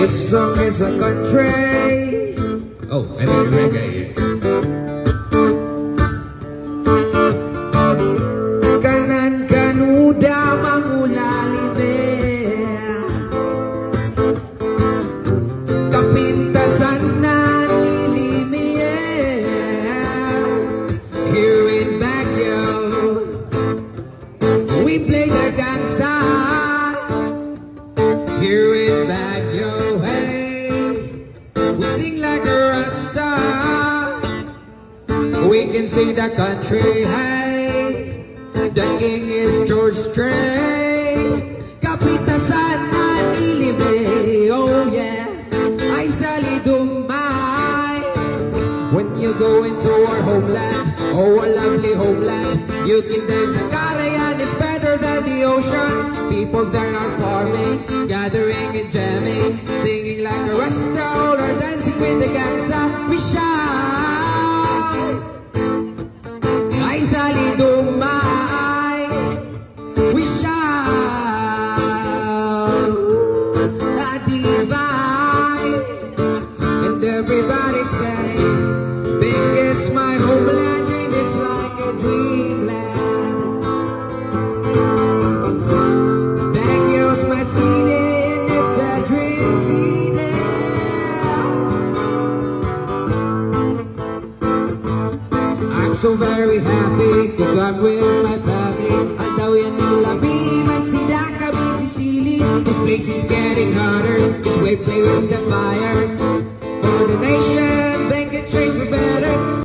This song is a country. Oh, I mean reggae. We can see the country hey The king is George Strait. Kapitasan na nilime Oh yeah. Ay sali dumay When you go into our homeland Oh a lovely homeland You can tell the Carayan is better than the ocean. People there are farming Gathering and jamming Singing like a rasta it's my homeland and it's like a dreamland. Baguio's my city and it's a dream city I'm so very happy cause I'm with my family. Ang daw yan nilabi man sila kami sisili This place is getting hotter. Cause we play with the fire